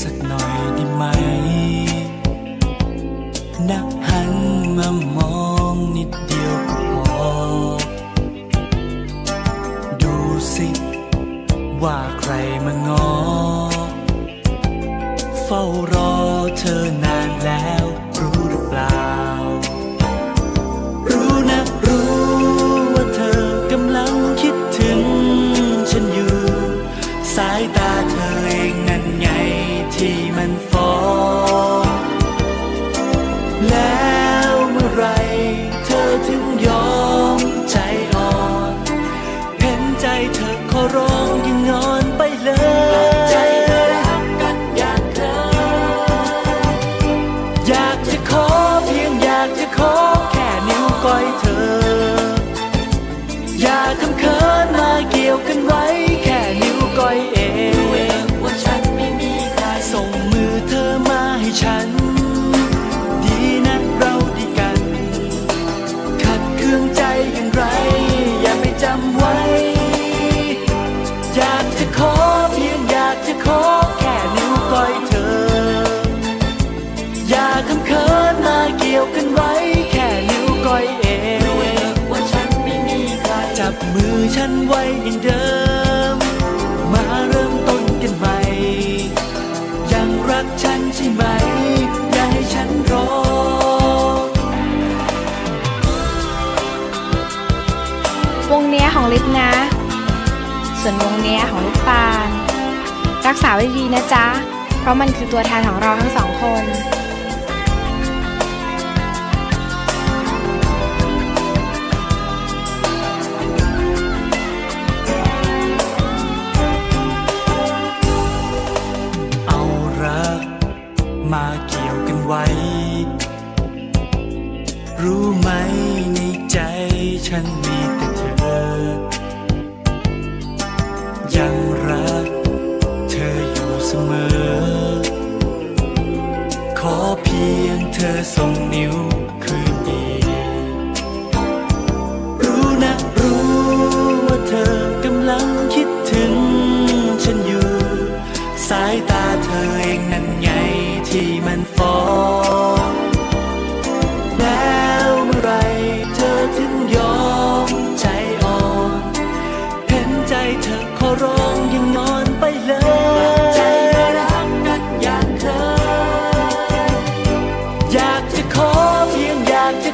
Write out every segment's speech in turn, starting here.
สักหน่อยได้ไหม นักหันมามองนิดเดียวก็พอ ดูสิ ว่าใครมางอ เฝ้ารอเธอนานแล้วรู้หรือเปล่า ที่มันฟ้องแล้วเมื่อไรเธอถึงยอมใจอ่อนเห็นใจเธอขอร้องอยังนอนไปเลยอยากจะขอเพียงอยากจะขอแค่นิ้วก้อยเธอ ฉันไว้อย่างเดิม มาเริ่มต้นกันใหม่ ยังรักฉันใช่ไหม อย่าให้ฉันรอวงเนี้ยของลิฟนะ ส่วนวงเนี้ยของลูกปาน รักษาไว้ดีนะจ๊ะ เพราะมันคือตัวแทนของเราทั้งสองคน ฉันมีแต่เธอ ยังรักเธออยู่เสมอ ขอเพียงเธอส่งนิ้วคืนดี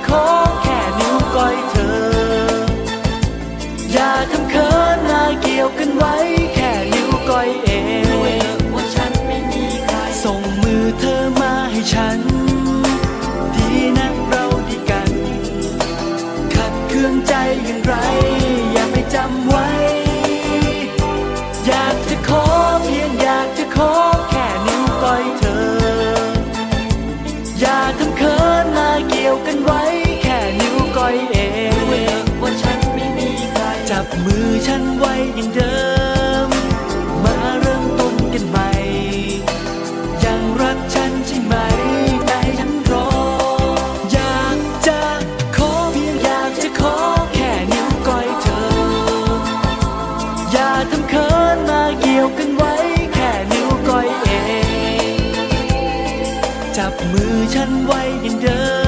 ขอแค่นิ้วก้อยเธอ อย่าทำเขินมาเกี่ยวกันไว้ แค่นิ้วก้อยเองว่าฉันไม่มีใครส่งมือเธอมาให้ฉัน ดีนะเราดีกัน ขัดเคืองใจอย่างไร อย่าไปจำไว้ อยากจะขอเพียงอยากจะขอแค่นิ้วก้อยเธอ อย่าทำเขินมาเกี่ยวกันไว้ บมือฉันไว้อย่างเดิม มาเริ่มต้นกันใหม่ ยังรักฉันใช่ไหมได้ฉันรอ อยากจะขอเพียงอยากจะขอแค่นิ้วก้อยเธอ อย่าทำเขินมาเกี่ยวกันไว้ แค่นิ้วก้อยเอง จับมือฉันไว้อย่างเดิม